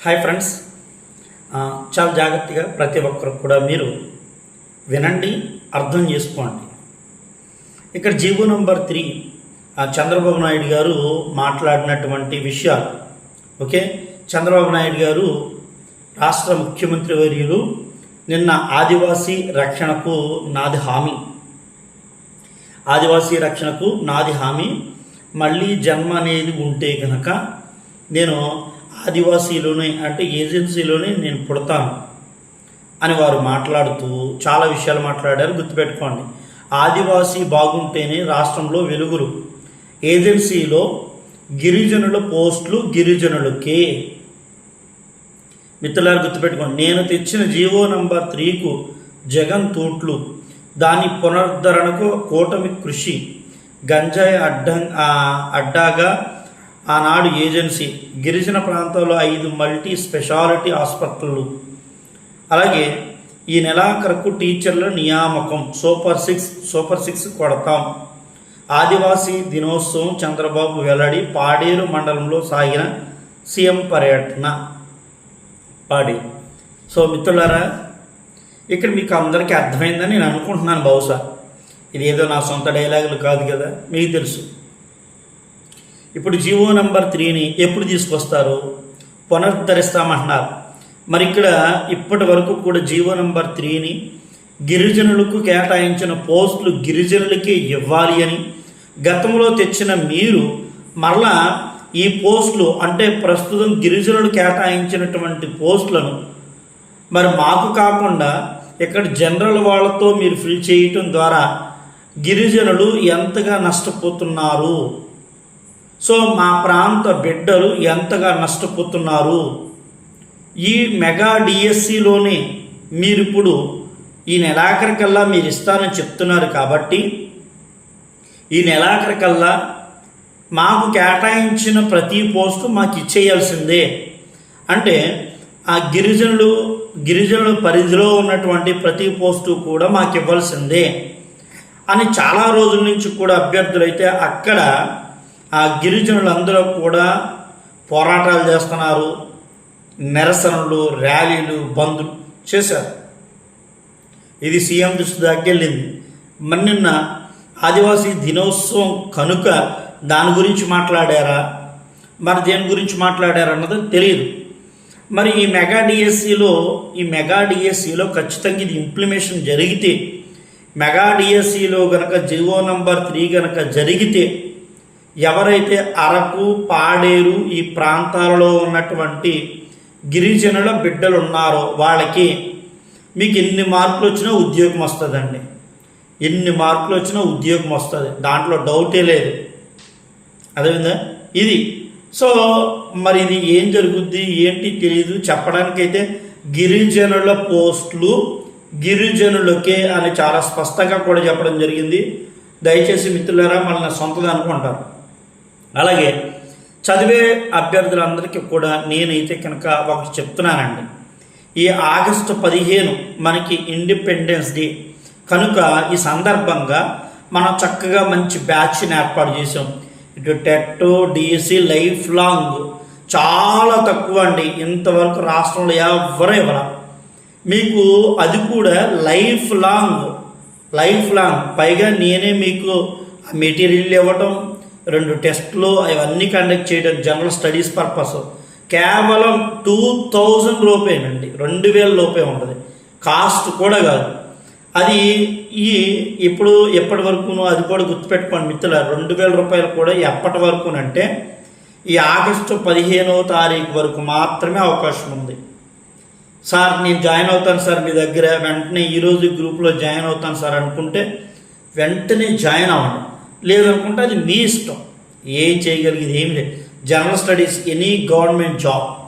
Hi friends చాలా జాగ్రత్తగా ప్రతి ఒక్కరు కూడా మీరు వినండి అర్థం చేసుకోండి. ఇక్కడ GO number three Chandrababu Naidu garu మాట్లాడినటువంటి విషయాలు. ఓకే? చంద్రబాబు నాయుడు గారు రాష్ట్ర ముఖ్యమంత్రి వర్యులు నిన్న ఆదివాసీ రక్షణకు నాది హామీ. ఆదివాసీ రక్షణకు నాది హామీ. మళ్ళీ జన్మ అనేది ఉంటే కనుక నేను ఆదివాసీలోనే అంటే ఏజెన్సీలోనే నేను పుడతాను అని వారు మాట్లాడుతూ చాలా విషయాలు మాట్లాడారు గుర్తుపెట్టుకోండి. ఆదివాసీ బాగుంటేనే రాష్ట్రంలో వెలుగులు ఏజెన్సీలో గిరిజనుల పోస్టులు గిరిజనులకే. మిత్రులారు గుర్తుపెట్టుకోండి. నేను తెచ్చిన జీవో నంబర్ త్రీకు జగన్ తూట్లు. దాని పునరుద్ధరణకు కూటమి కృషి. గంజాయి అడ్డం అడ్డాగా ఆనాడు ఏజెన్సీ గిరిజన ప్రాంతంలో ఐదు మల్టీ స్పెషాలిటీ ఆసుపత్రులు. అలాగే ఈ నెలాఖరుకు టీచర్ల నియామకం సూపర్ సిక్స్ సూపర్ సిక్స్ కొడతాం. ఆదివాసీ దినోత్సవం చంద్రబాబు వెల్లడి పాడేరు మండలంలో సాగిన సీఎం పర్యటన. పాడి. సో మిత్రులారా ఇక్కడ మీకు అందరికీ అర్థమైందని నేను అనుకుంటున్నాను బహుశా. ఇది ఏదో నా సొంత డైలాగులు కాదు కదా మీకు తెలుసు. ఇప్పుడు జివో నంబర్ త్రీని ఎప్పుడు తీసుకొస్తారు? పునరుద్ధరిస్తామంటున్నారు. మరి ఇక్కడ ఇప్పటి వరకు కూడా జీవో నంబర్ త్రీని గిరిజనులకు కేటాయించిన పోస్టులు గిరిజనులకే ఇవ్వాలి అని గతంలో తెచ్చిన మీరు మరలా ఈ పోస్టులు అంటే ప్రస్తుతం గిరిజనులు కేటాయించినటువంటి పోస్టులను మరి మాకు కాకుండా ఇక్కడ జనరల్ వాళ్ళతో మీరు ఫిల్ చేయటం ద్వారా గిరిజనులు ఎంతగా నష్టపోతున్నారు? సో మా ప్రాంత బిడ్డలు ఎంతగా నష్టపోతున్నారు? ఈ మెగా డిఎస్సిలోనే మీరు ఇప్పుడు ఈ నెలాఖరికల్లా మీరు ఇస్తానని చెప్తున్నారు కాబట్టి ఈ నెలాఖరికల్లా మాకు కేటాయించిన ప్రతి పోస్టు మాకు ఇచ్చేయాల్సిందే. అంటే ఆ గిరిజనులు గిరిజనుల పరిధిలో ఉన్నటువంటి ప్రతి పోస్టు కూడా మాకు ఇవ్వాల్సిందే అని చాలా రోజుల నుంచి కూడా అభ్యర్థులైతే అక్కడ ఆ గిరిజనులందరూ కూడా పోరాటాలు చేస్తున్నారు నిరసనలు ర్యాలీలు బంద్లు చేశారు. ఇది సీఎం దృష్టి దాకెళ్ళింది మరి నిన్న ఆదివాసీ దినోత్సవం కనుక దాని గురించి మాట్లాడారా? మరి దేని గురించి మాట్లాడారా అన్నది తెలియదు. మరి ఈ మెగా డిఎస్సిలో ఈ మెగా డిఎస్సిలో ఖచ్చితంగా ఇది ఇంప్లిమేషన్ జరిగితే మెగా డిఎస్సిలో గనక జివో నంబర్ త్రీ గనక జరిగితే ఎవరైతే అరకు పాడేరు ఈ ప్రాంతాలలో ఉన్నటువంటి గిరిజనుల బిడ్డలు ఉన్నారో వాళ్ళకి మీకు ఎన్ని మార్కులు వచ్చినా ఉద్యోగం వస్తుందండి. ఎన్ని మార్కులు వచ్చినా ఉద్యోగం వస్తుంది. దాంట్లో డౌటే లేదు. అదేవిధంగా ఇది. సో మరి ఇది ఏం జరుగుద్ది? ఏంటి తెలియదు చెప్పడానికైతే గిరిజనుల పోస్టులు గిరిజనులకే అని చాలా స్పష్టంగా కూడా చెప్పడం జరిగింది. దయచేసి మిత్రులారా మనల్ని సొంతది అనుకుంటారు. అలాగే చదివే అభ్యర్థులందరికీ కూడా నేనైతే కనుక ఒకటి చెప్తున్నానండి. ఈ ఆగస్టు పదిహేను మనకి ఇండిపెండెన్స్ డే కనుక ఈ సందర్భంగా మనం చక్కగా మంచి బ్యాచ్ని ఏర్పాటు చేసాం ఇటు టెట్ డిఎస్సి లైఫ్ లాంగ్ చాలా తక్కువ అండి. ఇంతవరకు రాష్ట్రంలో ఎవరు ఇవ్వరా మీకు అది కూడా లైఫ్ లాంగ్ లైఫ్ లాంగ్ పైగా నేనే మీకు మెటీరియల్ ఇవ్వటం రెండు టెస్ట్లు అవన్నీ కండక్ట్ చేయడం జనరల్ స్టడీస్ పర్పస్ కేవలం టూ థౌజండ్ లోపేనండి. రెండు వేల లోపే ఉంటుంది. కాస్ట్ కూడా కాదు. అది ఈ ఇప్పుడు ఎప్పటి వరకును అది కూడా గుర్తుపెట్టుకోండి మిత్రుల రెండు వేల రూపాయలు కూడా ఎప్పటి వరకునంటే ఈ ఆగస్టు పదిహేనవ తారీఖు వరకు మాత్రమే అవకాశం ఉంది. సార్ నేను జాయిన్ అవుతాను సార్ మీ దగ్గర. వెంటనే ఈరోజు గ్రూప్లో జాయిన్ అవుతాను సార్ అనుకుంటే వెంటనే జాయిన్ అవ్వండి. లేదనుకుంటే అది మీ ఇష్టం. ఏం చేయగలిగేది ఏమి లేదు. General studies any government job